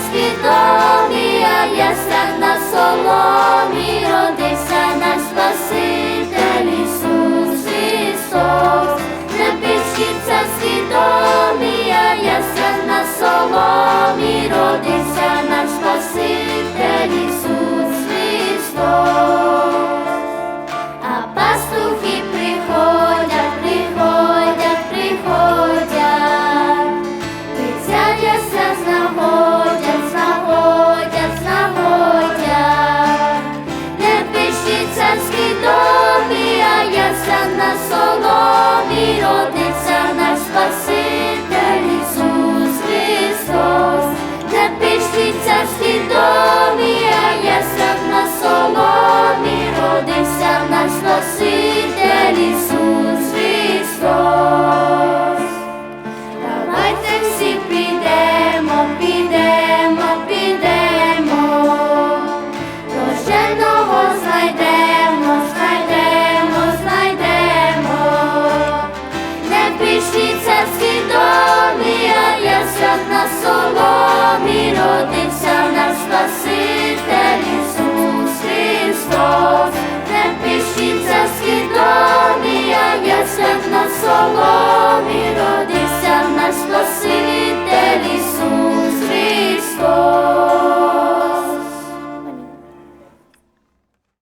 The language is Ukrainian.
свідомі, а в яснях на соло.